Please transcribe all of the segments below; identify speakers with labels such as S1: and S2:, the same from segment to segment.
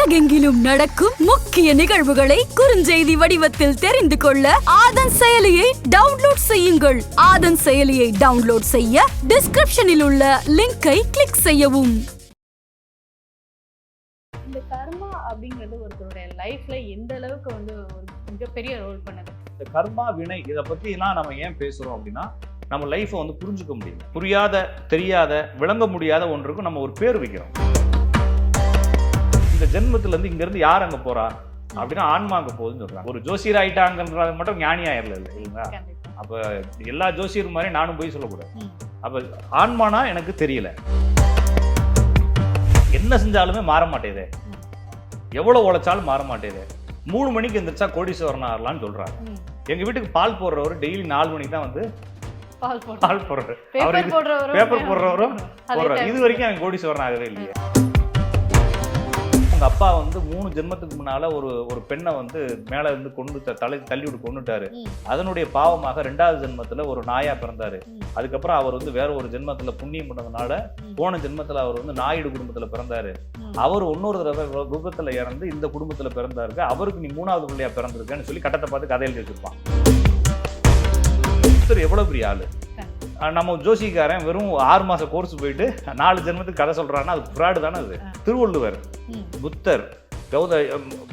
S1: உலகெங்கிலும் நடக்கும் முக்கிய நிகழ்வுகளை குறுஞ்செய்தி வடிவத்தில் தெரிந்து கொள்ள ஆதன் செயலியை டவுன்லோட் செய்யுங்கள். ஆதன் செயலியை டவுன்லோட் செய்ய டிஸ்கிரிப்ஷனில் உள்ள லிங்கை கிளிக் செய்யவும்.
S2: இந்த கர்மா அப்படிங்கிறது ஒருத்தருடைய லைஃப்ல எந்த அளவுக்கு வந்து ஒரு மிகப்பெரிய ரோல் பண்ணுது?
S3: இந்த கர்மா வினை இதை பற்றிலாம் நம்ம ஏன் பேசுகிறோம் அப்படின்னா நம்ம லைஃப்பை வந்து புரிஞ்சுக்க முடியல புரியாத தெரியாத விளங்க முடியாத ஒன்றுக்கும் நம்ம ஒரு பேர் வைக்கிறோம். இந்த ஜென்மத்துல இருந்து இங்க இருந்து யார் அங்க போறா? அப்படின்னா ஆன்மா அங்க போகுதுன்னு சொல்றாங்க. ஒரு ஜோசியர் ஆயிட்டாங்கன்றது மட்டும் ஞானி ஆயிரல இல்லை இல்லைங்களா? அப்ப எல்லா ஜோசியர் மாதிரி நானும் போய் சொல்லக்கூடாது. அப்ப ஆன்மானா எனக்கு தெரியல. என்ன செஞ்சாலுமே மாற மாட்டேதே. எவ்வளவு உழைச்சாலும் மாற மாட்டேதே. மூணு மணிக்கு எந்திரிச்சா கோடீஸ்வரன் ஆகலாம்னு சொல்றாங்க
S2: ம்.
S3: எங்க வீட்டுக்கு பால் போடுறவர் டெய்லி நாலு மணிக்கு தான் வந்து
S2: பால் போடுற
S3: பால் போடுறாரு.
S2: பேப்பர் போடுறவரும்
S3: போடுறாரு. இது வரைக்கும் கோடீஸ்வரன் ஆகவே இல்லையே. உங்க அப்பா வந்து மூணு ஜென்மத்துக்கு முன்னால ஒரு ஒரு பெண்ணை வந்து மேல இருந்து கொண்டு தலை தள்ளி விட்டு கொண்டுட்டாரு. அதனுடைய பாவமாக ரெண்டாவது ஜென்மத்துல ஒரு நாயா பிறந்தாரு. அதுக்கப்புறம் அவர் வந்து வேற ஒரு ஜென்மத்துல புண்ணியம் பண்ணதுனால. போன ஜென்மத்துல அவர் வந்து நாயுடு குடும்பத்துல பிறந்தாரு. அவர் இன்னொரு தடவை விபத்துல இறந்து இந்த குடும்பத்துல பிறந்தாருக்கு அவருக்கு நீ மூணாவது பிள்ளையா பிறந்திருக்கேன்னு சொல்லி கட்டத்தை பார்த்து கதை எழுதி வச்சிருப்பான் எவ்வளவு பெரிய ஆளு நம்ம ஜோசிக்காரன் வெறும் ஆறு மாச கோர்ஸ் போயிட்டு நாலு ஜென்மத்துக்கு கதை சொல்றான்னா அது ஃப்ராடு தானே அது. திருவள்ளுவர். புத்தர் கௌத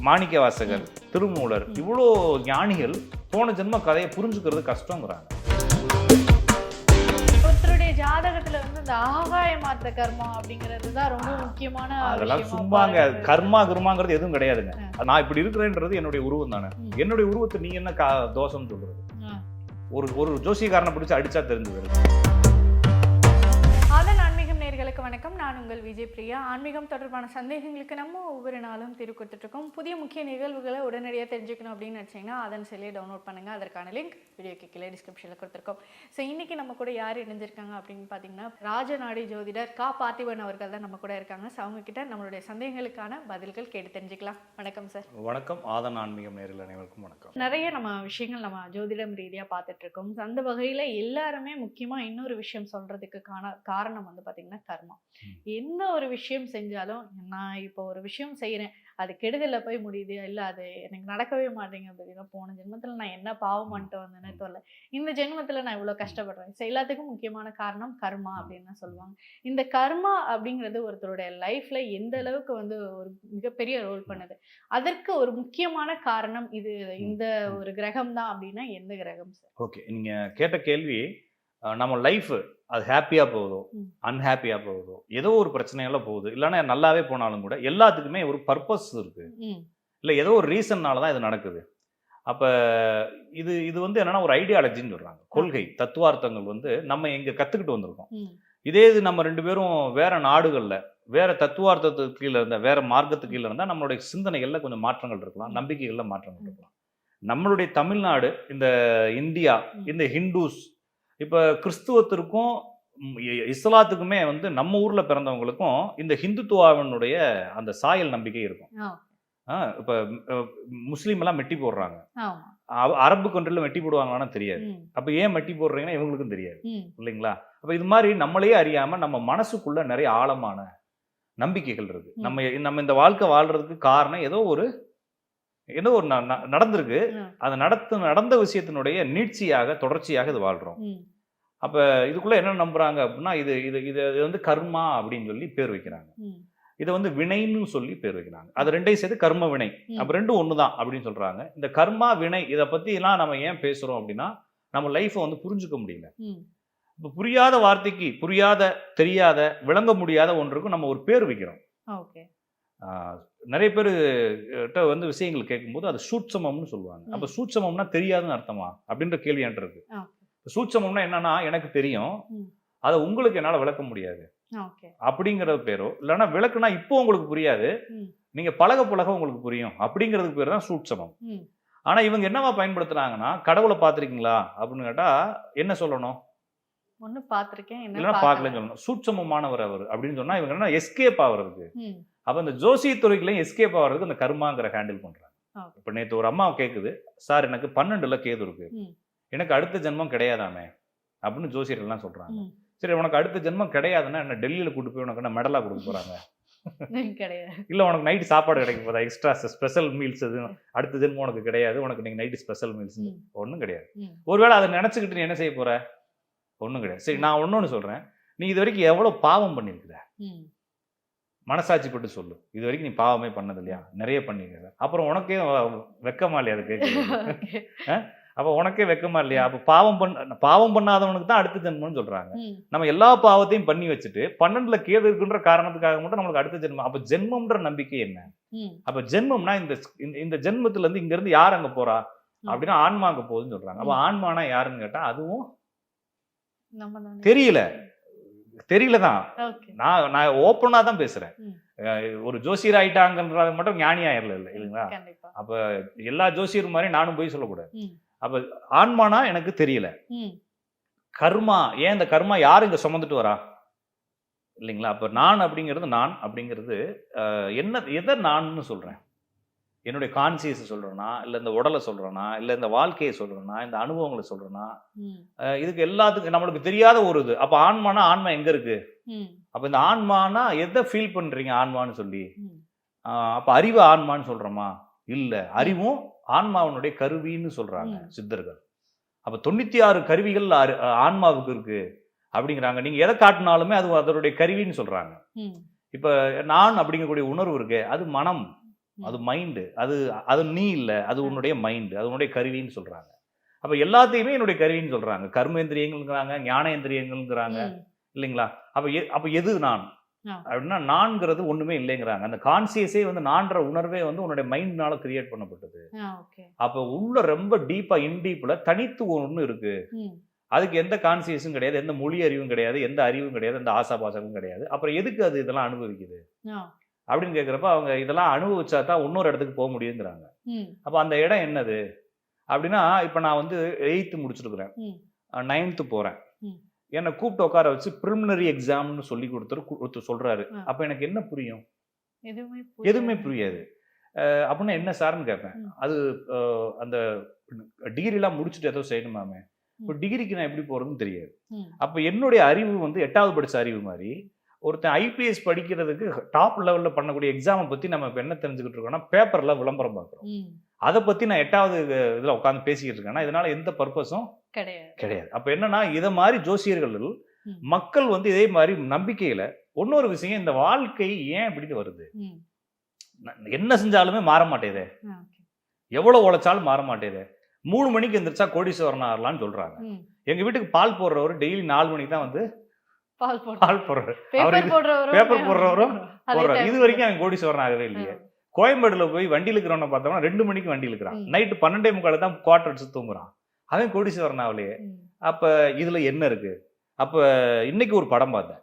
S3: மாணிக்க வாசகர் திருமூலர் இவ்வளோ ஞானிகள் போன ஜென்ம கதையை புரிஞ்சுக்கிறது கஷ்டங்கிறாங்க.
S2: ஒருத்தருடைய ஜாதகத்துல வந்து இந்த ஆகாய மாத்த கர்மா அப்படிங்கிறது தான் ரொம்ப முக்கியமான
S3: அதெல்லாம் சும்மாங்க. கர்மா கிருமாங்கிறது எதுவும் கிடையாதுங்க. நான் இப்படி இருக்கிறேன்றது என்னுடைய உருவம் தானே. என்னுடைய உருவத்தை நீ என்ன கா தோஷம்னு சொல்றது. ஒரு ஒரு ஜோசியக்காரனை பிடிச்சு அடிச்சா
S2: நேர்களுக்கு வணக்கம். நான் உங்கள் விஜய் பிரியா. ஆன்மீகம் தொடர்பான சந்தேகங்களுக்கு நம்ம ஒவ்வொரு நாளும் திரு கொடுத்துட்ருக்கோம். புதிய முக்கிய நிகழ்வுகளை உடனடியாக தெரிஞ்சுக்கணும் அப்படின்னு நினச்சிங்கன்னா அதன் செயலியை டவுன்லோட் பண்ணுங்கள் அதற்கான லிங்க் வீடியோக்கு கீழே டிஸ்கிரிப்ஷனில் கொடுத்துருக்கோம். ஸோ இன்றைக்கி நம்ம கூட யார் இணைஞ்சிருக்காங்க அப்படின்னு பார்த்தீங்கன்னா ராஜநாடி ஜோதிடர் கா. பார்த்திபன் அவர்கள் தான் நம்ம கூட இருக்காங்க. ஸோ அவங்க கிட்ட நம்மளுடைய சந்தேகங்களுக்கான பதில்கள் கேட்டு தெரிஞ்சுக்கலாம். வணக்கம் சார்
S3: வணக்கம். ஆதன் ஆன்மீகம் நேரில் அனைவருக்கும் வணக்கம்.
S2: நிறைய நம்ம விஷயங்கள் நம்ம ஜோதிடம் ரீதியாக பார்த்துட்டு இருக்கோம் So, அந்த வகையில் எல்லாருமே முக்கியமாக இன்னொரு விஷயம் சொல்றதுக்கு காண காரணம் வந்து பார்த்தீங்கன்னா கர்மா
S3: ம்.
S2: எந்த ஒரு விஷயம் செஞ்சாலும் நான் இப்போ ஒரு விஷயம் செய்கிறேன் அது கெடுதலில் போய் முடியுது இல்லை அது எனக்கு நடக்கவே மாட்டேங்க அப்படின்னா போன ஜென்மத்தில் நான் என்ன பாவம் பண்ணிட்டு வந்தேனே தெரியல. இந்த ஜென்மத்தில் நான் இவ்வளோ கஷ்டப்படுறேன். ஸோ எல்லாத்துக்கும் முக்கியமான காரணம் கர்மா அப்படின்னு சொல்லுவாங்க. இந்த கர்மா அப்படிங்கிறது ஒருத்தருடைய லைஃப்ல எந்த அளவுக்கு வந்து ஒரு மிகப்பெரிய ரோல் பண்ணுது அதற்கு ஒரு முக்கியமான காரணம் இது. இந்த ஒரு கிரகம் தான் அப்படின்னா எந்த கிரகம் சார்?
S3: ஓகே. நீங்க கேட்ட கேள்வி நம்ம லைஃப் அது ஹாப்பியா போகுதோ?
S2: ம்.
S3: அன்ஹாப்பியா போகுதோ? ஏதோ ஒரு பிரச்சனையால போகுது. இல்லைன்னா நல்லாவே போனாலும் கூட எல்லாத்துக்குமே ஒரு பர்பஸ் இருக்கு.
S2: ம்.
S3: இல்லை ஏதோ ஒரு ரீசன்னால தான் இது நடக்குது. அப்போ இது இது வந்து என்னன்னா ஒரு ஐடியாலஜின்னு சொல்றாங்க. கொள்கை தத்துவார்த்தங்கள் வந்து நம்ம இங்க கத்துக்கிட்டு வந்திருக்கோம். இதே இது நம்ம ரெண்டு பேரும் வேற நாடுகள்ல வேற தத்துவார்த்தத்துக்கு கீழே இருந்தா வேற மார்க்கத்துக்கு கீழே இருந்தா நம்மளுடைய சிந்தனைகள்ல கொஞ்சம் மாற்றங்கள் இருக்கலாம் நம்பிக்கைகள்ல மாற்றங்கள். இருக்கலாம். நம்மளுடைய தமிழ்நாடு இந்த இந்தியா. இந்த ஹிந்துஸ் இப்ப கிறிஸ்துவத்திற்கும் இஸ்லாத்துக்குமே வந்து நம்ம ஊர்ல பிறந்தவங்களுக்கும் இந்த ஹிந்துத்துவாவினுடைய அந்த சாயல் நம்பிக்கை இருக்கும். இப்ப முஸ்லீம் எல்லாம் மெட்டி போடுறாங்க. அரபு கண்ட்ரில மெட்டி போடுவாங்களான்னு தெரியாது. அப்ப ஏன் மெட்டி போடுறீங்கன்னா இவங்களுக்கும் தெரியாது. இல்லைங்களா? அப்ப இது மாதிரி நம்மளே அறியாம நம்ம மனசுக்குள்ள நிறைய ஆழமான நம்பிக்கைகள் இருக்கு. நம்ம நம்ம இந்த வாழ்க்கை வாழ்றதுக்கு காரணம் ஏதோ ஒரு ஏதோ ஒரு நடந்திருக்கு. அது நடத்து நடந்த விஷயத்தினுடைய நீட்சியாக தொடர்ச்சியாக இது வாழ்றோம்.
S2: ம்.
S3: அப்ப இதுக்குள்ள என்ன நம்புறாங்க அப்படின்னா இது இது இது இது வந்து கர்மா அப்படின்னு சொல்லி பேர் வைக்கிறாங்க. இதை வந்து வினைன்னு சொல்லி பேர் வைக்கிறாங்க. அது ரெண்டையும் சேர்த்து கர்ம வினை. அப்ப ரெண்டும் ஒண்ணுதான் அப்படின்னு சொல்றாங்க. இந்த கர்மா வினை இதை பத்தி எல்லாம் நம்ம ஏன் பேசுறோம் அப்படின்னா நம்ம லைஃப்பை வந்து புரிஞ்சுக்க முடியல. இப்போ புரியாத வார்த்தைக்கு புரியாத தெரியாத விளங்க முடியாத ஒன்றுக்கும் நம்ம ஒரு பேர் வைக்கிறோம். நிறைய பேர் கிட்ட வந்து விஷயங்கள் கேட்கும்போது அது சூட்சமம்னு சொல்லுவாங்க. அப்ப சூட்சமம்னா தெரியாதுன்னு அர்த்தமா? அப்படின்ற கேள்வி என்கிட்ட இருக்கு. சூட்சமம்னா என்னன்னா எனக்கு தெரியும். அதை உங்களுக்கு என்னால விளக்க முடியாது. அப்படிங்கிறது பேரோ இல்லைன்னா விளக்குனா இப்போ உங்களுக்கு புரியாது. நீங்க பழக பழக உங்களுக்கு புரியும். அப்படிங்கிறதுக்கு பேர் தான் சூட்சமம். ஆனா இவங்க என்னவா பயன்படுத்துறாங்கன்னா கடவுளை பார்த்திருக்கீங்களா? அப்படின்னு கேட்டா என்ன சொல்லணும்?
S2: ஒண்ணு பார்த்திருக்கேன்
S3: இல்லைன்னா
S2: பார்க்கல.
S3: பார்க்கலன்னு சொல்லணும். சூட்சமமானவர் அவர் அப்படின்னு சொன்னா இவங்க என்ன எஸ்கேப் ஆகுறதுக்கு அப்ப இந்த ஜோசிய துறைக்குள்ளேயும் எஸ்கேப் ஆகுறதுக்கு அந்த கர்மாங்கிற ஹேண்டில்
S2: Okay.
S3: இப்ப நேத்து ஒரு அம்மா கேக்குது சார் எனக்கு பன்னெண்டுல கேது இருக்கு. எனக்கு அடுத்த ஜென்மம் கிடையாதாமே? அப்படின்னு ஜோசியர்கள் எல்லாம் சொல்றாங்க.
S2: ம்.
S3: சரி உனக்கு அடுத்த ஜென்மம் கிடையாதுன்னா என்ன டெல்லியில கூட்டு போய் உனக்கு என்ன மெடலா கொடுக்க போறாங்க?
S2: கிடையாது.
S3: இல்ல உனக்கு நைட் சாப்பாடு கிடைக்க போதா? எக்ஸ்ட்ரா ஸ்பெஷல் மீல்ஸ் எதுவும் அடுத்த தினம் உனக்கு கிடையாது. உனக்கு நீங்க நைட்டு ஸ்பெஷல் மீல்ஸ்
S2: ம்.
S3: ஒண்ணும் கிடையாது. ஒருவேளை அதை நினைச்சுக்கிட்டு நீ என்ன செய்ய போற? ஒண்ணும் கிடையாது. சரி நான் ஒன்னொன்னு சொல்றேன். நீ இது வரைக்கும் எவ்வளவு பாவம் பண்ணிருக்கிற
S2: ம்.
S3: மனசாட்சி பட்டு சொல்லு. இது வரைக்கும் நீ பாவமே பண்ணது இல்லையா நிறைய பண்ணிருக்க அப்புறம் உனக்கே வெக்கமா இல்லையா அது
S2: Okay.
S3: அப்ப உனக்கே வெக்கமா இல்லையா? அப்ப பாவம் பண்ண பாவம் பண்ணாதவனுக்கு தான் அடுத்த ஜென்மம்னு சொல்றாங்க. நம்ம எல்லா பாவத்தையும் பண்ணி வச்சுட்டு பன்னெண்டுல கேது இருக்குன்ற காரணத்துக்காக மட்டும் நம்மளுக்கு அடுத்த ஜென்மம். அப்ப ஜென்மம்ன்ற நம்பிக்கை என்ன. அப்ப ஜென்மம்னா இந்த இந்த- ஜென்மத்துல இருந்து இங்க இருந்து யார் அங்க போறா? அப்படின்னா ஆன்மா அங்க போகுதுன்னு சொல்றாங்க. அப்ப ஆன்மானா யாருன்னு கேட்டா அதுவும். தெரியல. தெரியல தான். நான் நான் ஓப்பனா தான். அஹ் ஒரு ஜோசியர் ஆயிட்டாங்கன்றது மட்டும் ஞானி ஆயிரல இல்லை இல்லைங்களா? அப்ப எல்லா ஜோசியர் மாதிரி நானும் போய் சொல்லக்கூடாது. அப்ப ஆன்மானா எனக்கு தெரியல. கர்மா ஏன் இந்த கர்மா யார் இங்க சுமந்துட்டு வரா? இல்லைங்களா? அப்ப நான் அப்படிங்கிறது நான் அப்படிங்கிறது என்ன எதை நான்னு சொல்றேன்? என்னுடைய கான்சியஸ் சொல்றேனா இல்ல இந்த உடலை சொல்றேனா இல்ல இந்த வாழ்க்கையை சொல்றேனா இந்த அனுபவங்களை. அஹ், இதுக்கு எல்லாத்துக்கும் நம்மளுக்கு தெரியாத ஒரு இது அப்ப ஆன்மானா ஆன்மா எங்க இருக்கு
S2: ம்.
S3: அப்ப இந்த ஆன்மானா எதை ஃபீல் பண்றீங்க ஆன்மான்னு சொல்லி அப்ப அறிவு ஆன்மான்னு சொல்றோமா இல்ல அறிவும் ஆன்மாவினுடைய கருவின்னு சொல்றாங்க
S2: ம்.
S3: சித்தர்கள் அப்ப தொண்ணூத்தி ஆறு கருவிகள் ஆஹ் ஆன்மாவுக்கு இருக்கு அப்படிங்கிறாங்க நீங்க எதை காட்டினாலுமே அது அதனுடைய கருவின்னு சொல்றாங்க
S2: ம்.
S3: இப்ப நான் அப்படிங்கக்கூடிய உணர்வு இருக்கு அது மனம். அது மைண்டு அது அது நீ இல்ல அது உன்னுடைய மைண்டு அது உன்னுடைய கருவின்னு சொல்றாங்க. அப்ப எல்லாத்தையுமே என்னுடைய கருவின்னு சொல்றாங்க. கர்மேந்திரியங்கள்ங்கிறாங்க ஞானேந்திரியங்கள்ங்கிறாங்க. இல்லைங்களா? அப்ப எ- அப்ப எது நான். அப்படின்னா நான்கிறது ஒண்ணுமே இல்லைங்கிறாங்க. அந்த கான்சியஸே வந்து நான்ற உணர்வே வந்து உன்னுடைய மைண்ட்னால கிரியேட் பண்ணப்பட்டது. அப்ப உள்ள ரொம்ப டீப்பா இன்டீப்ல தனித்து ஒண்ணு இருக்கு. அதுக்கு எந்த கான்சியஸும் கிடையாது எந்த மொழி அறிவும் கிடையாது எந்த அறிவும் கிடையாது எந்த ஆசாபாசமும் கிடையாது. அப்புறம் எதுக்கு அது இதெல்லாம் அனுபவிக்குது. அப்படின்னு கேட்குறப்ப அவங்க இதெல்லாம் அனுபவிச்சா தான் இன்னொரு இடத்துக்கு போக முடியுங்கிறாங்க. அப்ப அந்த இடம் என்னது அப்படின்னா இப்ப நான் வந்து எயித்து முடிச்சிருக்கிறேன். நைன்த்து போறேன்
S2: ம்.
S3: என்னை கூப்பிட்டு உட்கார வச்சு ப்ரிலிமினரி எக்ஸாம்னு சொல்லி கொடுத்துரு ஒருத்தர் சொல்றாரு
S2: ஆ.
S3: அப்ப எனக்கு என்ன புரியும்
S2: எதுவுமே
S3: புரியாது அப்படின்னா என்ன சார்னு கேட்பேன். அது அந்த டிகிரிலாம் முடிச்சுட்டு ஏதோ செய்யணுமாமே இப்போ. டிகிரிக்கு நான் எப்படி போறதுன்னு தெரியாது. அப்ப என்னுடைய அறிவு வந்து எட்டாவது படிச்ச அறிவு மாதிரி ஒருத்தன் ஐபிஎஸ் படிக்கிறதுக்கு டாப் லெவல்ல பண்ணக்கூடிய எக்ஸாமை பத்தி நம்ம இப்ப என்ன தெரிஞ்சுக்கிட்டு இருக்கோம்னா பேப்பர்ல விளம்பரம் பார்க்குறோம். அதை பத்தி நான் எட்டாவது இதுல உட்காந்து பேசிக்கிட்டு இருக்கேன்னா இதனால எந்த பர்பஸும்
S2: கிடையாது.
S3: கிடையாது. அப்ப என்னன்னா இத மாதிரி ஜோசியர்கள். மக்கள் வந்து இதே மாதிரி நம்பிக்கையில இன்னொரு விஷயம் இந்த வாழ்க்கை ஏன் இப்படி வருது? என்ன செஞ்சாலுமே மாற மாட்டேதே. எவ்வளவு உழைச்சாலும் மாற மாட்டேதே. மூணு மணிக்கு எந்திரிச்சா கோடீஸ்வரன் ஆகலாம்னு சொல்றாங்க. எங்க வீட்டுக்கு பால் போடுறவர் டெய்லி நாலு மணிக்கு தான் வந்து
S2: பால்
S3: அவர்
S2: பேப்பர்
S3: இது-
S2: போடுறவரும்
S3: போடுறாரு. இது வரைக்கும் அவன் கோடீஸ்வரன் ஆகவே இல்லையே கோயம்பேடுல போய் வண்டி இழுக்கிறவன பார்த்தோம்னா ரெண்டு மணிக்கு வண்டி இழுக்கிறான்.
S2: ம்.
S3: நைட்டு பன்னெண்டே முக்கால தான் குவார்டர் அடிச்சு தூங்குறான். அவன் கோடீஸ்வரன் ஆகலையே. அப்ப இதுல என்ன இருக்கு? அப்ப இன்னைக்கு ஒரு படம் பார்த்தேன்.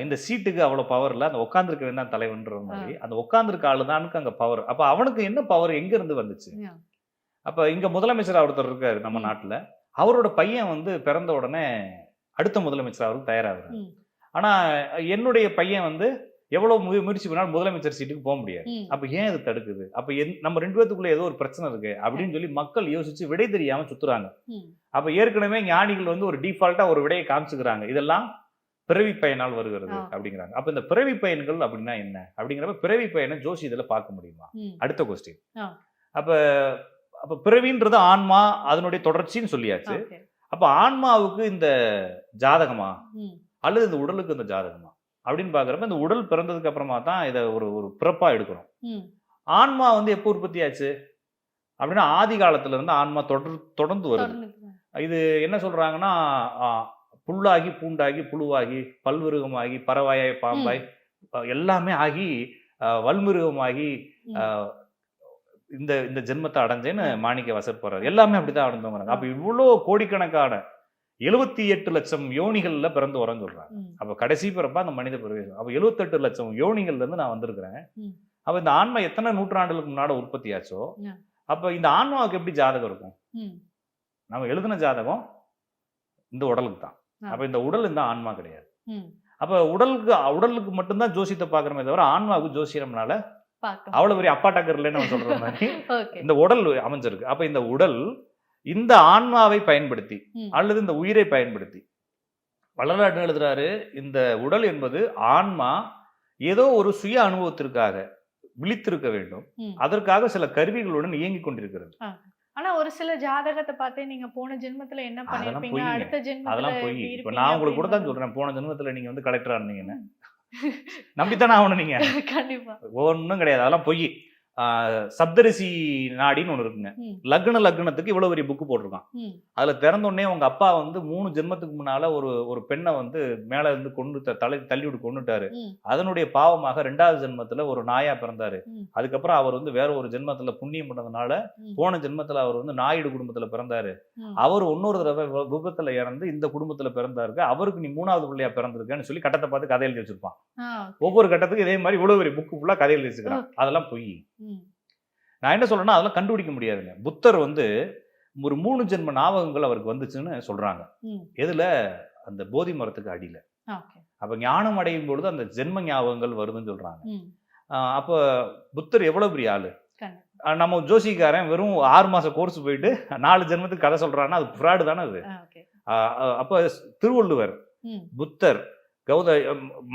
S3: இந்த சீட்டுக்கு அவ்வளவு பவர் இல்ல. அந்த உட்காந்துருக்க தான் தலைவன்ற மாதிரி. அந்த உட்காந்துருக்க ஆளு தானுக்கு அங்க பவர் அப்ப அவனுக்கு என்ன பவர் எங்க இருந்து வந்துச்சு. அப்ப இங்க முதலமைச்சர் ஒருத்தர் இருக்காரு நம்ம. நாட்டுல. அவரோட பையன் வந்து பிறந்த உடனே அடுத்த முதலமைச்சர் அவருக்கு தயாராகிறார்
S2: ம்.
S3: ஆனா என்னுடைய பையன் வந்து எவ்வளவு முய- முயற்சி பண்ணாலும் முதலமைச்சர் சீட்டுக்கு போக முடியாது. அப்ப ஏன் இது தடுக்குது அப்ப என்- நம்ம ரெண்டு பேத்துக்குள்ள ஏதோ ஒரு பிரச்சனை இருக்கு அப்படின்னு சொல்லி மக்கள் யோசிச்சு விடை தெரியாம சுத்துறாங்க. அப்ப ஏற்கனவே ஞானிகள் வந்து ஒரு டிஃபால்ட்டா ஒரு விடையை காமிச்சுக்கிறாங்க இதெல்லாம் பிறவி பயனால் வருகிறது. அப்படிங்கிறாங்க அப்ப இந்த பிறவி பயன்கள் அப்படின்னா என்ன அப்படிங்கிறப்ப பிறவி பயனை ஜோசி இதுல பார்க்க முடியுமா. அடுத்த கொஸ்டின். அப்ப அப்ப பிறவின்றது ஆன்மா அதனுடைய தொடர்ச்சின்னு சொல்லியாச்சு. அப்ப ஆன்மாவுக்கு இந்த ஜாதகமா. அல்லது இந்த உடலுக்கு இந்த ஜாதகமா? அப்படின்னு பாக்குறப்ப இந்த உடல் பிறந்ததுக்கு அப்புறமா தான் இதை ஒரு ஒரு பிறப்பா எடுக்கிறோம்.
S2: ம்.
S3: ஆன்மா வந்து எப்போ உற்பத்தி ஆச்சு? அப்படின்னா ஆதி காலத்துல இருந்து ஆன்மா தொடர் தொடர்ந்து வருது. இது என்ன சொல்றாங்கன்னா புல்லாகி பூண்டாகி புழுவாகி பல்விருகமாகி பறவாயாய் பாம்பாய் எல்லாமே ஆகி வல்மிருகமாகி இந்த இந்த ஜென்மத்தை அடைஞ்சேன்னு மாணிக்க வசர் போறாரு எல்லாமே அப்படிதான் அடைந்தவங்க அப்ப இவ்வளோ கோடிக்கணக்கான எழுபத்தி எட்டு லட்சம் யோனிகள்ல பிறந்து வரேன்னு சொல்றாங்க. அப்ப கடைசி பிறப்பா அந்த மனித பிரவேசம் அப்ப எழுபத்தெட்டு லட்சம் யோனிகள்ல இருந்து நான் வந்திருக்கிறேன். அப்ப இந்த ஆன்மா எத்தனை நூற்றாண்டுகளுக்கு முன்னாடி உற்பத்தி ஆச்சோ. அப்ப இந்த ஆன்மாவுக்கு எப்படி ஜாதகம் இருக்கும். நம்ம எழுதின ஜாதகம் இந்த உடலுக்கு தான். அப்ப இந்த உடல் இந்த ஆன்மா கிடையாது. அப்ப உடலுக்கு உடலுக்கு மட்டும்தான் ஜோசியத்தை பாக்குறமே தவிர ஆன்மாவுக்கு ஜோசியம்னால அவ்வளவு பெரிய அப்பா டக்கர்லன்னு நம்ம சொல்ற மாதிரி. இந்த உடல் அமைஞ்சிருக்கு. அப்ப இந்த உடல் இந்த ஆன்மாவை பயன்படுத்தி. அல்லது இந்த உயிரை பயன்படுத்தி. வள்ளலாட்டு எழுதுறாரு இந்த உடல் என்பது ஆன்மா ஏதோ ஒரு சுய அனுபவத்திற்காக விழித்திருக்க வேண்டும். அதற்காக சில கருவிகளுடன் இயங்கிக் கொண்டிருக்கிறது.
S2: ஆனா ஒரு சில ஜாதகத்தை பார்த்தே நீங்க போன ஜென்மத்துல என்ன பண்ணிருப்பீங்க. அடுத்த ஜென்மத்துல
S3: அதெல்லாம் போய். இப்ப நான் உங்களுக்கு கூட தான் சொல்றேன். போன ஜென்மத்துல நீங்க வந்து கலெக்டரா இருந்தீங்கன்னு. நம்பித்தானே ஆகணும் நீங்க.
S2: கண்டிப்பா.
S3: ஒன்றும் கிடையாது. அதெல்லாம் பொய். சப்தரிசி நாடின்னு ஒன்று இருக்குங்க. லக்ன லக்னத்துக்கு இவ்வளவு பெரிய புக்கு போட்டிருக்கான். அதுல திறந்த உடனே உங்க அப்பா வந்து மூணு ஜென்மத்துக்கு முன்னால ஒரு ஒரு பெண்ணை வந்து மேல இருந்து கொண்டு தலை தள்ளி விட்டு கொண்டுட்டாரு. அதனுடைய பாவமாக ரெண்டாவது ஜென்மத்துல ஒரு நாயா பிறந்தாரு. அதுக்கப்புறம் அவர் வந்து வேற ஒரு ஜென்மத்துல புண்ணியம் பண்ணதுனால. போன ஜென்மத்துல அவர் வந்து நாயுடு குடும்பத்துல பிறந்தாரு. அவர் இன்னொரு தடவை விபத்துல இறந்து இந்த குடும்பத்துல பிறந்தாருக்கு அவருக்கு நீ மூணாவது பிள்ளையா பிறந்திருக்கேன்னு சொல்லி கட்டத்தை பார்த்து கதை எழுதி வச்சிருப்பான் ஒவ்வொரு கட்டத்துக்கும் இதே மாதிரி இவ்வளவு பெரிய புக்கு ஃபுல்லா கதை எழுதி வச்சுக்கிறான் அதெல்லாம் பொய். நான் என்ன சொல்றேன்னா அதெல்லாம் கண்டுபிடிக்க முடியாதுங்க. புத்தர் வந்து ஒரு மூணு ஜென்ம ஞாபகங்கள் அவருக்கு வந்துச்சுன்னு சொல்றாங்க. எதுல? அந்த போதி மரத்துக்கு அடியில. அப்ப ஞானம் அடையும் பொழுது அந்த ஜென்ம ஞாபகங்கள் வருதுன்னு சொல்றாங்க. அப்ப புத்தர் எவ்வளவு பெரிய ஆளு? நம்ம ஜோசிக்காரன் வெறும் ஆறு மாச கோர்ஸ் போயிட்டு நாலு ஜென்மத்துக்கு கதை சொல்றான்னா அது ஃப்ராடு தானே அது? அப்ப திருவள்ளுவர். புத்தர் கௌத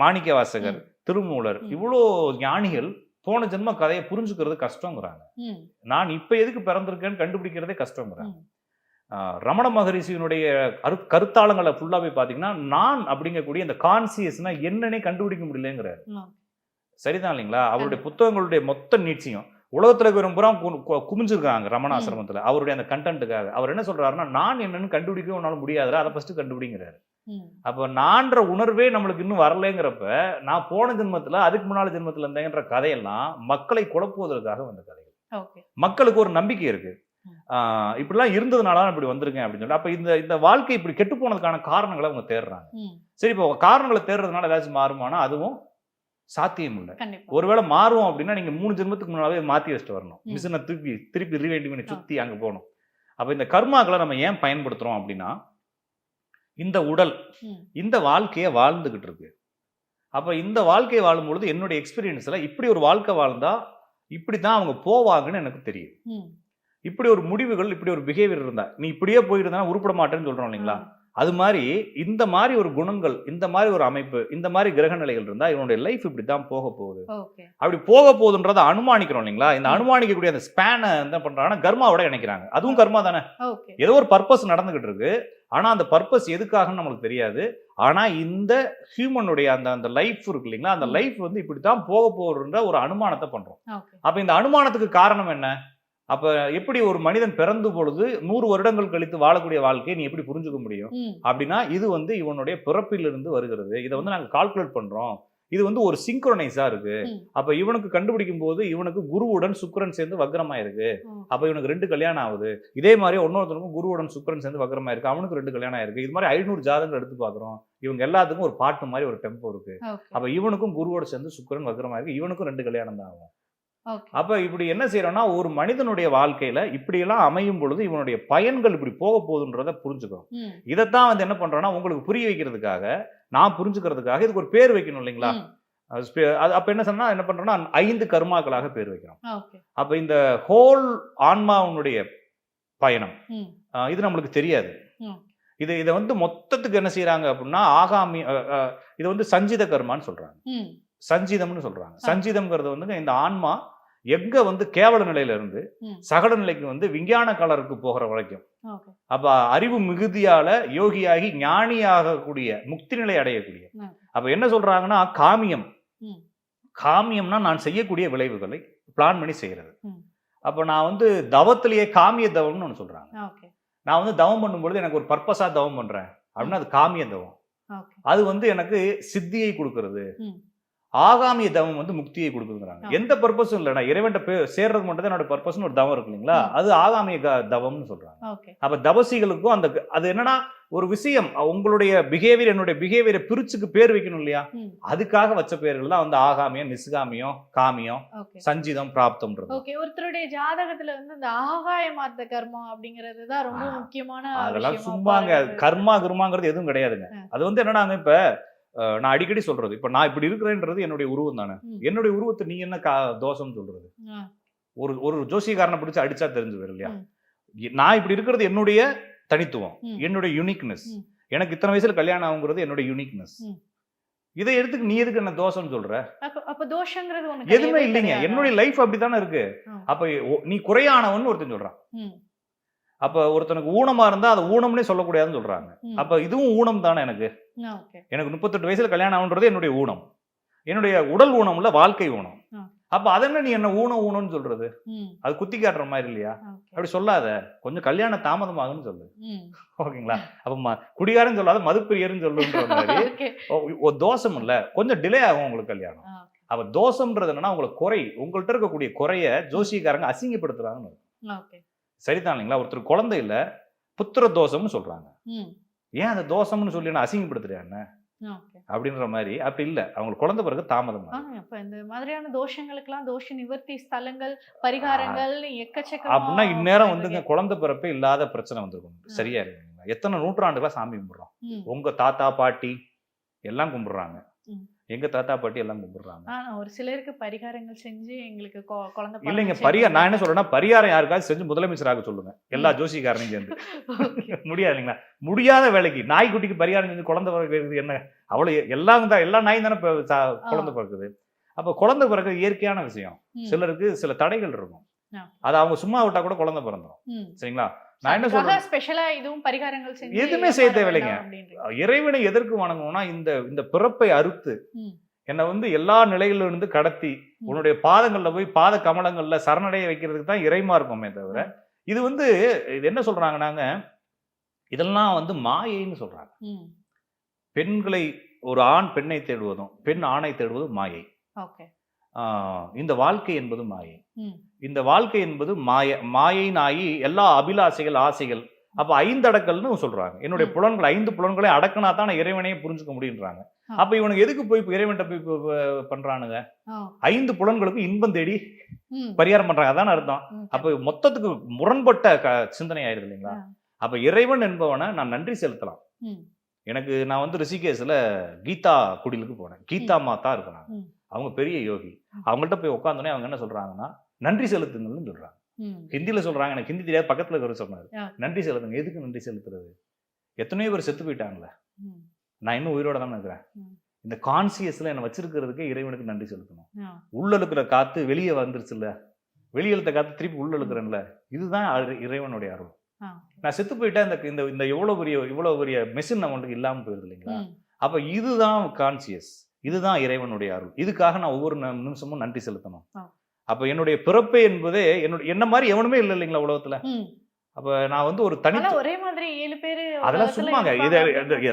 S3: மாணிக்க வாசகர் திருமூலர். இவ்வளோ ஞானிகள் போன ஜென்ம கதையை புரிஞ்சுக்கிறது கஷ்டங்கிறாங்க. நான் இப்ப எதுக்கு பிறந்திருக்கேன்னு கண்டுபிடிக்கிறதே கஷ்டங்கிறாங்க. ரமண மகரிஷியினுடைய கரு கருத்தாளங்களை ஃபுல்லா போய் பாத்தீங்கன்னா நான் அப்படிங்கக்கூடிய இந்த கான்சியஸ்னா என்னன்னே கண்டுபிடிக்க முடியலங்கிறாரு. சரிதான் இல்லைங்களா? அவருடைய புத்தகங்களுடைய மொத்த நீட்சியும். உலகத்துல கு- குமிஞ்சிருக்காங்க ரமண
S2: ம்.
S3: ஆசிரமத்துல. அவருடைய அந்த கண்டென்ட்டுக்காக அவர் என்ன சொல்றாருன்னா நான் என்னன்னு கண்டுபிடிக்க உன்னால முடியாதுடா அதை ஃபர்ஸ்ட் கண்டுபிடிங்கிறாரு. அப்ப நான்ற உணர்வே நம்மளுக்கு இன்னும் வரலைங்கிறப்ப நான் போன ஜென்மத்துல அதுக்கு முன்னால ஜென்மத்துல இருந்தேன்ற கதையெல்லாம் மக்களை குழப்புவதற்காக வந்த கதைகள். மக்களுக்கு ஒரு நம்பிக்கை இருக்கு. இப்படிலாம் இருந்ததுனால தான் இப்படி வந்திருக்கேன் அப்படின்னு சொல்லி அப்ப இந்த இந்த வாழ்க்கை இப்படி கெட்டு போனதுக்கான காரணங்களை அவங்க தேடுறாங்க. சரி இப்போ காரணங்களை தேடுறதுனால ஏதாச்சும் மாறுமானா அதுவும் சாத்தியம் இல்லை. ஒருவேளை மாறும் அப்படின்னா நீங்க மூணு ஜென்மத்துக்கு முன்னாலே மாத்தி வச்சுட்டு வரணும். மிஷினை திருப்பி திருப்பி ரீவைண்ட் பண்ணி சுத்தி அங்க போகணும். அப்ப இந்த கர்மாக்களை நம்ம ஏன் பயன்படுத்துறோம் அப்படின்னா இந்த உடல். இந்த வாழ்க்கையை வாழ்ந்துகிட்டு இருக்கு அப்ப இந்த வாழ்க்கையை வாழும்பொழுது என்னுடைய எக்ஸ்பீரியன்ஸ்ல இப்படி ஒரு வாழ்க்கை வாழ்ந்தா இப்படி தான் அவங்க போவாங்கன்னு எனக்கு தெரியும். இப்படி ஒரு முடிவுகள் இப்படி ஒரு பிஹேவியர் இருந்தா நீ இப்படியே போயிருந்தா உருப்பட மாட்டேன்னு சொல்றோம் இல்லைங்களா அது மாதிரி இந்த மாதிரி ஒரு குணங்கள் இந்த மாதிரி ஒரு அமைப்பு இந்த மாதிரி கிரக நிலைகள் இருந்தா இவனுடைய லைஃப் இப்படி தான் போக போகுது. அப்படி போக போகுதுன்றதை அனுமானிக்கிறோம் இல்லைங்களா? இந்த அனுமானிக்கக்கூடிய அந்த ஸ்பேனை என்ன பண்றாங்கன்னா கர்மாவோட இணைக்கிறாங்க. அதுவும் கர்மா தானே? ஏதோ ஒரு பர்பஸ் நடந்துகிட்டு இருக்கு. ஆனா அந்த பர்பஸ் எதுக்காகன்னு நம்மளுக்கு தெரியாது. ஆனா இந்த ஹியூமனுடைய அந்த அந்த லைஃப் இருக்கு இல்லைங்களா? அந்த. லைஃப் வந்து இப்படித்தான் போக போகுதுன்ற ஒரு அனுமானத்தை பண்றோம்.
S2: ஓகே.
S3: அப்ப இந்த அனுமானத்துக்கு காரணம் என்ன? அப்ப எப்படி ஒரு மனிதன் பிறந்து பொழுது நூறு வருடங்கள் கழித்து வாழக்கூடிய வாழ்க்கையை நீ எப்படி புரிஞ்சுக்க முடியும். அப்படின்னா இது வந்து இவனுடைய பிறப்பிலிருந்து வருகிறது. இதை வந்து நாங்க கால்குலேட் பண்றோம். இது வந்து ஒரு சிங்க்ரோனைஸா இருக்கு. அப்ப இவனுக்கு கண்டுபிடிக்கும் போது இவனுக்கு குருவுடன் சுக்கிரன் சேர்ந்து வக்ரமா இருக்கு. அப்ப இவனுக்கு ரெண்டு கல்யாணம் ஆகுது. இதே மாதிரி இன்னொருத்தருக்கும் குருவுடன் சுக்கிரன் சேர்ந்து வக்ரமா இருக்கு அவனுக்கு ரெண்டு கல்யாணம் ஆயிருக்கு. இது மாதிரி ஐநூறு ஜாதகங்கள் எடுத்து பாக்குறோம் இவங்க எல்லாத்துக்கும் ஒரு பாட்டு மாதிரி ஒரு டெம்போ இருக்கு. அப்ப இவனுக்கும் குருவோட சேர்ந்து சுக்கிரன் வக்ரமா இருக்கு இவனுக்கும் ரெண்டு கல்யாணம் தான் ஆகும். அப்ப இப்படி என்ன செய்யறோம்னா ஒரு மனிதனுடைய வாழ்க்கையில இப்படியெல்லாம் அமையும் பொழுது இவனுடைய பயன்கள் இப்படி போக போகுதுன்றத புரிஞ்சுக்கணும். இதைத்தான் வந்து என்ன பண்றோம்னா உங்களுக்கு புரிய வைக்கிறதுக்காக நான் புரிஞ்சுக்கிறதுக்காக இதுக்கு ஒரு பேர் வைக்கணும் இல்லைங்களா. அது அப்ப என்ன சொன்னா என்ன பண்றோம்னா ஐந்து கர்மாக்களாக பேர் வைக்கிறோம். அப்ப இந்த ஹோல் ஆன்மாவுடைய பயணம் இது நம்மளுக்கு தெரியாது. இது இதை வந்து மொத்தத்துக்கு என்ன செய்யறாங்க அப்படின்னா ஆகாமி இது வந்து சஞ்சித கர்மான்னு சொல்றாங்க. சஞ்சீதம்னு சொல்றாங்க. சஞ்சீதம்ங்கிறது வந்து இந்த ஆன்மா எங்க வந்து கேவல நிலையில இருந்து
S2: ம்.
S3: சகல நிலைக்கு வந்து விஞ்ஞான கலருக்கு போகிற வரைக்கும். அப்ப அறிவு மிகுதியால யோகியாகி ஞானியாகக்கூடிய முக்தி நிலை அடையக்கூடிய. அப்ப என்ன சொல்றாங்கன்னா காமியம். காமியம்னா நான் செய்யக்கூடிய விளைவுகளை பிளான் பண்ணி செய்யறது. அப்ப நான் வந்து தவத்திலேயே காமிய தவம்னு ஒன்று சொல்றாங்க. நான் வந்து தவம் பண்ணும்பொழுது எனக்கு ஒரு பர்பஸா தவம் பண்றேன். அப்படின்னா அது காமிய தவம். அது வந்து எனக்கு சித்தியை கொடுக்கறது. ஆகாமிய தவம் வந்து முக்தியை கொடுக்குங்கிறாங்க
S2: ஆ.
S3: எந்த பர்பஸும் இல்லை நான் இறைவன்ட்ட பே சேர்றது மட்டும் தான் என்னோட பர்பஸ்னு ஒரு தவம் இருக்கு இல்லைங்களா. அது ஆகாமிய தவம்னு சொல்றாங்க. அப்ப தபசிகளுக்கும் அந்த அது என்னன்னா ஒரு விஷயம் உங்களுடைய பிஹேவியர் என்னுடைய பிஹேவியரை பிரிச்சுக்கு பேர் வைக்கணும் இல்லையா. அதுக்காக வச்ச பேர்கள் தான் வந்து ஆகாமியம் நிஸ்காமியம் காமியம் சஞ்சிதம் பிராப்தம்ன்றது.
S2: ஓகே. ஒருத்தருடைய ஜாதகத்துல வந்து இந்த ஆகாய மார்த்த கர்மம் அப்படிங்கிறது தான் ரொம்ப முக்கியமான
S3: அதெல்லாம் சும்மாங்க. கர்மா கர்மாங்கிறது எதுவும் கிடையாதுங்க. அது வந்து என்னன்னாங்க இப்ப நான் அடிக்கடி சொல்றது இப்ப நான் இப்படி இருக்கிறேன்றது என்னுடைய உருவம் தானே. என்னுடைய உருவத்தை நீ என்ன கா- தோஷம் சொல்றது ஒரு ஒரு ஜோசியக்காரனை பிடிச்சு அடிச்சா தெரிஞ்சு வரும் இல்லையா நான் இப்படி இருக்கிறது என்னுடைய தனித்துவம். என்னுடைய யூனிக்னஸ். எனக்கு இத்தனை வயசுல கல்யாணம் ஆகுங்கிறது என்னுடைய யூனிக்னஸ். இதை எடுத்துக்கு நீ எதுக்கு என்ன தோசைன்னு சொல்ற
S2: அப்ப தோஷங்கிறது
S3: எதுவுமே இல்லைங்க? என்னுடைய லைஃப் அப்படித்தானே இருக்கு. அப்ப நீ குறையானவன் ஒருத்தன் சொல்றான் அப்ப ஒருத்தனுக்கு ஊனமா இருந்தா அதை ஊனம்னே சொல்லக்கூடாதுன்னு சொல்றாங்க. அப்ப இதுவும் ஊனம் தானே எனக்கு. எனக்கு முப்பத்தெட்டு வயசுல கல்யாணம் ஆகுன்றது என்னுடைய ஊனம். என்னுடைய உடல் ஊனம் இல்ல வாழ்க்கை ஊனம். அப்ப அதென்ன நீ என்ன ஊனம் ஊனம்னு சொல்றது? அது குத்தி காட்டுற மாதிரி இல்லையா. அப்படி சொல்லாத. கொஞ்சம் கல்யாணம் தாமதமாகுன்னு சொல்லு. ஓகேங்களா? அப்ப குடிகாரன்னு சொல்லாத மதுப்பிரியர்னு சொல்லுன்ற மாதிரி. தோஷம் இல்ல. கொஞ்சம் டிலே ஆகும் உங்களுக்கு கல்யாணம். அப்ப தோஷம்ன்றது என்னன்னா உங்களுக்கு குறை உங்கள்ட்ட இருக்கக்கூடிய குறைய ஜோசியக்காரங்க அசிங்கப்படுத்துறாங்கன்னு. சரிதான் இல்லைங்களா? ஒருத்தர் குழந்தை இல்ல புத்திர தோஷம்னு சொல்றாங்க. ஏன் அந்த தோஷம்னு சொல்லி நான் அசிங்கப்படுத்துறேன் என்ன. அப்படின்ற மாதிரி. அப்படி இல்ல. அவங்களுக்கு குழந்தை பிறகு தாமதம்
S2: ஆ, அப்ப இந்த மாதிரியான தோஷங்களுக்கெல்லாம் தோஷ நிவர்த்தி ஸ்தலங்கள் பரிகாரங்கள் எக்கச்சக்கம்
S3: அப்படின்னா இந்நேரம் வந்துங்க குழந்தை பிறப்பே இல்லாத பிரச்சனை வந்திருக்கும். சரியா இருக்குங்களா எத்தனை நூற்றாண்டுகளா சாமி கும்பிடுறோம்? உங்க தாத்தா பாட்டி எல்லாம் கும்பிடுறாங்க. எங்க தாத்தா பாட்டி எல்லாம் கும்பிடுறாங்க.
S2: ஆனா ஒரு சிலருக்கு பரிகாரங்கள் செஞ்சு எங்களுக்கு குழந்தை
S3: இல்லைங்க பரிகாரம் நான் என்ன சொல்றேன்னா பரிகாரம் யாருக்காவது செஞ்சு முதலமைச்சராக சொல்லுங்க. எல்லா ஜோசிக்காரனையும் சேர்ந்து. முடியாது இல்லைங்களா முடியாத வேலைக்கு நாய்க்குட்டிக்கு பரிகாரம் செஞ்சு குழந்தை பிறக்கிறது என்ன? அவ்வளவு எல்லாம் தான் எல்லா நாயும் தானே குழந்தை பிறக்குது. அப்ப குழந்தை பிறக்கிறது இயற்கையான விஷயம். சிலருக்கு சில தடைகள் இருக்கும். அது அவங்க சும்மா விட்டா கூட குழந்தை பிறந்துடும். சரிங்களா? நான் என்ன சொல்றேன்?
S2: ஸ்பெஷலா இதுவும் பரிகாரங்கள்
S3: எதுவுமே செய்ய தேவையில்லைங்க. இறைவனை எதற்கு வணங்கணும்னா இந்த இந்த பிறப்பை அறுத்து. என்னை வந்து எல்லா நிலையில இருந்து கடத்தி உன்னுடைய பாதங்கள்ல போய் பாத கமலங்கள்ல சரணடைய வைக்கிறதுக்கு தான் இறைமா இருக்குமே தவிர இது வந்து இது என்ன சொல்றாங்கன்னாங்க இதெல்லாம் வந்து மாயைன்னு சொல்றாங்க. பெண்களை ஒரு ஆண் பெண்ணை தேடுவதும் பெண் ஆணை தேடுவதும் மாயை. இந்த வாழ்க்கை என்பது மாயை. இந்த வாழ்க்கை என்பது மாய மாயின் ஆகி எல்லா அபிலாசைகள் ஆசைகள். அப்ப ஐந்தடக்கல்னு சொல்றாங்க. என்னுடைய. புலன்கள் ஐந்து புலன்களை அடக்கினா தான் இறைவனையே புரிஞ்சுக்க முடியுன்றாங்க. அப்ப இவனுக்கு எதுக்கு போய் இறைவன்ட்ட போய் பண்றானுங்க? ஐந்து புலன்களுக்கும் இன்பம் தேடி பரிகாரம் பண்றாங்க. அதான அர்த்தம். அப்ப மொத்தத்துக்கு முரண்பட்ட க- சிந்தனை ஆயிடுது இல்லைங்களா. அப்ப இறைவன் என்பவனை நான் நன்றி செலுத்தலாம். எனக்கு நான் வந்து ரிஷிகேஷ்ல கீதா குடிலுக்கு போனேன். கீதா மாதா இருக்கிறாங்க. அவங்க பெரிய யோகி. அவங்கள்ட்ட போய் உட்காந்தோடனே அவங்க என்ன சொல்றாங்கன்னா நன்றி செலுத்துங்கள்னு சொல்றாங்க.
S2: ம்.
S3: ஹிந்தில சொல்றாங்க எனக்கு ஹிந்தி தெரியாது பக்கத்துல இருக்கிற சொன்னாரு. நன்றி செலுத்துங்க. எதுக்கு நன்றி செலுத்துறது? எத்தனையோ பேர் செத்து போயிட்டாங்களே. நான் இன்னும் உயிரோட தான் இருக்கிறேன். இந்த கான்சியஸ்ல என்னை வச்சிருக்கிறதுக்கே இறைவனுக்கு நன்றி செலுத்தணும். உள்ள இழுக்கிற காத்து வெளியே வந்துருச்சுல்ல. வெளியே இழுத்த காத்து திருப்பி உள்ள இழுக்கிறேன்ல. இதுதான் இறைவனுடைய அருள். நான் செத்து போயிட்டா இந்த இந்த இந்த எவ்வளவு பெரிய இவ்வளவு பெரிய மெஷின் நம்மளுக்கு இல்லாம போயிருது இல்லைங்களா? அப்ப இதுதான் கான்சியஸ் இதுதான் இறைவனுடைய அருள். இதுக்காக நான் ஒவ்வொரு நிமிஷமும் நன்றி செலுத்தணும். அப்ப என்னுடைய பிறப்பே என்பதே என்னுடைய என்ன மாதிரி எவனுமே இல்லை இல்லைங்களா உலகத்துல. அப்ப நான் வந்து ஒரு தனி
S2: ஒரே மாதிரி ஏழு பேரு
S3: அதெல்லாம் சும்மாங்க. இது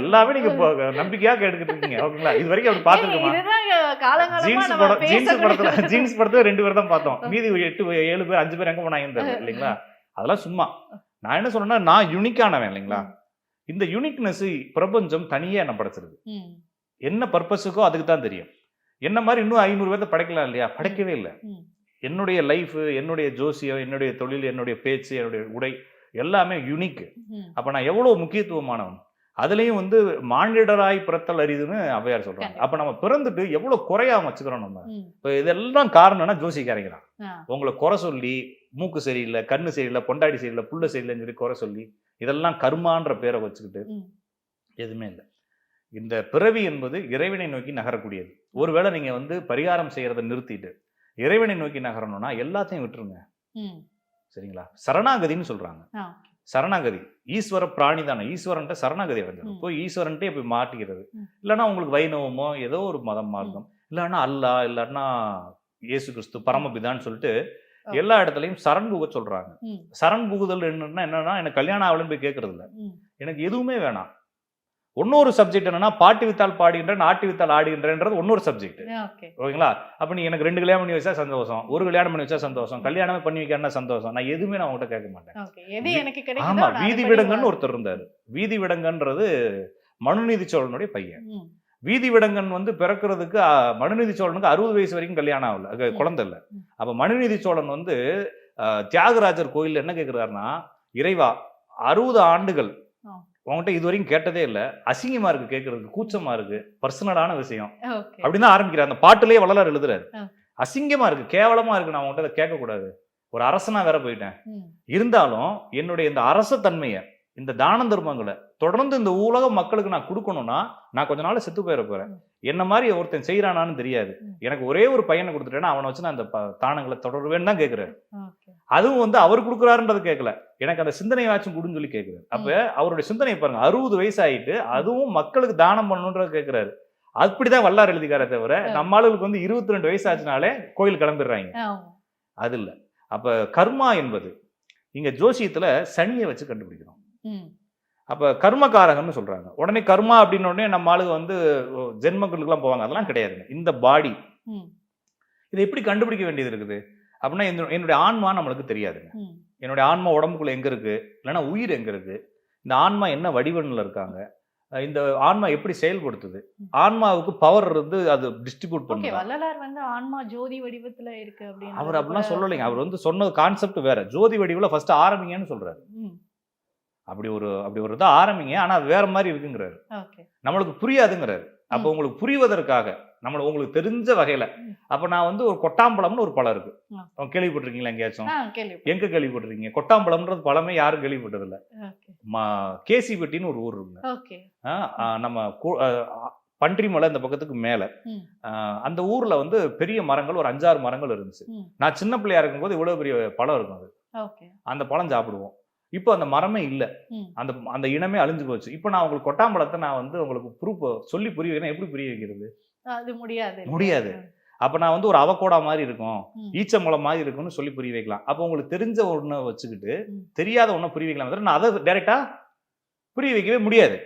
S3: எல்லாமே நீங்க இப்போ நம்பிக்கையா கேட்டுக்கிட்டு இருக்கீங்க. ஓகேங்களா? இது வரைக்கும் அப்படி பாத்துருக்கோமா ஜீன்ஸ் படம் ஜீன்ஸ் படத்துல ஜீன்ஸ் படத்துல ரெண்டு பேர் தான் பார்த்தோம். மீதி எட்டு ஏழு பேர் அஞ்சு பேர் எங்க தெரியல இல்லைங்களா? அதெல்லாம் சும்மா. நான் என்ன சொல்றேன்னா நான் யுனிக்கானவன் இல்லைங்களா? இந்த யுனிக்னஸ் பிரபஞ்சம் தனியே என்ன படைச்சிருக்கு
S2: ம்,
S3: என்ன பர்பஸுக்கோ அதுக்கு தான் தெரியும். என்ன மாதிரி இன்னும் ஐநூறு பேர்த்த படைக்கலாம் இல்லையா? படைக்கவே இல்லை. என்னுடைய லைஃப் என்னுடைய ஜோசியம் என்னுடைய தொழில் என்னுடைய பேச்சு என்னுடைய உடை எல்லாமே யுனிக். அப்ப நான் எவ்வளவு முக்கியத்துவமானவன் அதுலயும் வந்து மானிடராய் பிறத்தல் அரிதுன்னு அவையார் சொல்றாங்க. அப்ப நம்ம பிறந்துட்டு எவ்வளவு குறையாம வச்சுக்கிறோம் நம்ம. இப்ப இதெல்லாம் காரணம்னா ஜோசிக்காரங்க தான். உங்களை குறை சொல்லி மூக்கு சரியில்லை கண்ணு சரியில்லை பொண்டாடி சரியில்லை புள்ள சரியில்லைன்னு சொல்லி குறை சொல்லி இதெல்லாம் கர்மான்ற பேரை வச்சுக்கிட்டு. எதுவுமே இல்லை இந்த பிறவி என்பது இறைவனை நோக்கி நகரக்கூடியது ஒருவேளை நீங்க வந்து பரிகாரம் செய்யறதை நிறுத்திட்டு இறைவனை நோக்கி நகரணும்னா எல்லாத்தையும் விட்டுருங்க. சரிங்களா சரணாகதின்னு சொல்றாங்க. சரணாகதி ஈஸ்வர பிராணி தானே ஈஸ்வரன்ட்ட சரணாகதி அடைஞ்சிடும். போய் ஈஸ்வரன்ட்டே போய் மாட்டிக்கிறது. இல்லைன்னா உங்களுக்கு வைணவமோ ஏதோ ஒரு மதம் மார்க்கம் இல்லைன்னா அல்லாஹ் இல்லைன்னா இயேசு கிறிஸ்து பரமபிதான்னு சொல்லிட்டு. எல்லா இடத்துலையும் சரண் புக சொல்றாங்க. சரண் புகுதல் என்னன்னா என்னன்னா எனக்கு கல்யாணம் ஆகலன்னு போய் கேட்கறது இல்ல. எனக்கு எதுவுமே வேணாம் இன்னொரு சப்ஜெக்ட் என்னன்னா பாட்டி வித்தால் பாடுகின்றேன் ஆட்டி வித்தால் ஆடுகின்றன்றது இன்னொரு சப்ஜெக்ட்
S2: ஓகே
S3: ஓகேங்களா? அப்ப நீ எனக்கு ரெண்டு கல்யாணம் பண்ணி வச்சா சந்தோஷம் ஒரு கல்யாணம் பண்ணி வச்சா சந்தோஷம் கல்யாணமே பண்ணி வைக்கணும்னா சந்தோஷம். நான் எதுவுமே நான் உங்கள்கிட்ட கேட்க மாட்டேன். ஆமா வீதி விடங்கன்னு ஒருத்தர் இருந்தாரு. வீதி விடங்கன்றது மனுநீதி சோழனுடைய பையன். வீதி விடங்கன் வந்து பிறக்கிறதுக்கு மனுநீதி சோழனுக்கு அறுபது வயசு வரைக்கும் கல்யாணம் ஆகல. குழந்தை இல்ல. அப்ப மனுநீதி சோழன் வந்து தியாகராஜர் கோயில்ல என்ன கேக்குறாருன்னா இறைவா அறுபது ஆண்டுகள்
S2: ஆ.
S3: உன்கிட்ட இது வரைக்கும் கேட்டதே இல்ல. அசிங்கமா இருக்கு கேட்கறதுக்கு கூச்சமா இருக்கு. பர்சனலான விஷயம். அப்படின்னு ஆரம்பிக்கிறார். அந்த பாட்டுலயே வள்ளலார் எழுதுறாரு. அசிங்கமா இருக்கு கேவலமா இருக்கு. நான் உன்கிட்ட கேட்க கூடாது ஒரு அரசனா வேற போயிட்டேன். இருந்தாலும் என்னுடைய இந்த அரச தன்மையை இந்த தான தர்மங்களை தொடர்ந்து இந்த உலக மக்களுக்கு நான் கொடுக்கணும்னா நான் கொஞ்ச நாள் செத்து போயிட போறேன். என்ன மாதிரி ஒருத்தன் செய்யறானான்னு தெரியாது. எனக்கு ஒரே ஒரு பையனை கொடுத்துட்டேன்னா அவனை வச்சு நான் அந்த ப- தானங்களை தொடருவேன்னு தான் கேட்கிறாரு அதுவும் வந்து அவர் கொடுக்குறாருன்றது கேட்கல எனக்கு அந்த சிந்தனையாச்சும் கொடுன்னு சொல்லி கேட்கிறாரு அப்ப அவருடைய சிந்தனை பாருங்க. அறுபது வயசு ஆயிட்டு அதுவும் மக்களுக்கு தானம் பண்ணணுன்றத கேட்கிறாரு அப்படிதான் வல்லார் எழுதிக்காரே தவிர நம்ம ஆளுகளுக்கு வந்து இருபத்தி ரெண்டு வயசு ஆச்சுனாலே கோயில் கிளம்பிடுறாங்க. அது இல்ல. அப்ப கர்மா என்பது இங்க ஜோசியத்துல சனியை வச்சு கண்டுபிடிக்கிறோம். அப்ப கர்மகாரகன்னு சொல்றாங்க. உடனே கர்மா அப்படின்னு உடனே நம்ம ஆளுங்க வந்து ஜென்மங்களுக்குலாம் போவாங்க. அதெல்லாம் கிடையாதுங்க. இந்த பாடி. இதை எப்படி கண்டுபிடிக்க வேண்டியது இருக்குது? அப்படின்னா என்னுடைய ஆன்மா நம்மளுக்கு தெரியாதுங்க. என்னுடைய ஆன்மா உடம்புக்குள்ள எங்க இருக்கு? இல்லைன்னா உயிர் எங்க இருக்கு? இந்த ஆன்மா என்ன வடிவன்ல இருக்காங்க? இந்த ஆன்மா எப்படி செயல்படுத்துது? ஆன்மாவுக்கு பவர் இருந்து அது டிஸ்ட்ரிபியூட் பண்ணுது?
S2: வள்ளலார் வந்து ஆன்மா ஜோதி வடிவத்துல இருக்கு அப்படின்னு
S3: அவர் அப்படிலாம் சொல்லலைங்க. அவர் வந்து சொன்னது கான்செப்ட் வேற. ஜோதி வடிவுல ஃபர்ஸ்ட் ஆரம்பிங்கன்னு சொல்றாரு. அப்படி ஒரு அப்படி ஒரு இதை ஆரம்பிங்க. ஆனா அது வேற மாதிரி இருக்குங்கிறாரு. நம்மளுக்கு புரியாதுங்கிறாரு. அப்போ. உங்களுக்கு புரிவதற்காக நம்மள உங்களுக்கு தெரிஞ்ச வகையில. அப்ப நான் வந்து ஒரு கொட்டாம்பழம்னு ஒரு பழம் இருக்கு. கேள்விப்பட்டிருக்கீங்களா எங்கேயாச்சும்? எங்க கேள்விப்பட்டிருக்கீங்க? கொட்டாம்பழம்ன்றது பழமே யாரும் கேள்விப்பட்டது இல்ல
S2: ஓகே
S3: கேசிப்பட்டின்னு ஒரு ஊர் இருக்குங்க. நம்ம பன்றிமலை இந்த பக்கத்துக்கு மேல. அந்த ஊர்ல வந்து பெரிய மரங்கள் ஒரு அஞ்சாறு மரங்கள் இருந்துச்சு. நான் சின்ன பிள்ளையா இருக்கும்போது இவ்வளவு பெரிய பழம் இருக்கும் அது. அந்த பழம் சாப்பிடுவோம். இப்போ அந்த மரமே இல்ல. அந்த அந்த இனமே அழிஞ்சு போச்சு. இப்போ நான் உங்களுக்கு கொட்டாம்பழத்தை நான் வந்து உங்களுக்கு ப்ரூஃப் சொல்லி புரிய வைக்கிறேன். எப்படி புரிய வைக்கிறது?
S2: அது முடியாது.
S3: முடியாது. அப்ப நான் வந்து ஒரு அவகோடா மாதிரி இருக்கும். ஈச்சம்பழம் மாதிரி இருக்கும்னு சொல்லி புரிய வைக்கலாம். அப்போ உங்களுக்கு தெரிஞ்ச ஒண்ணை வச்சுக்கிட்டு. தெரியாத ஒண்ணை புரிய வைக்கலாம். நான் அதை டைரக்டா புரிய வைக்கவே முடியாது.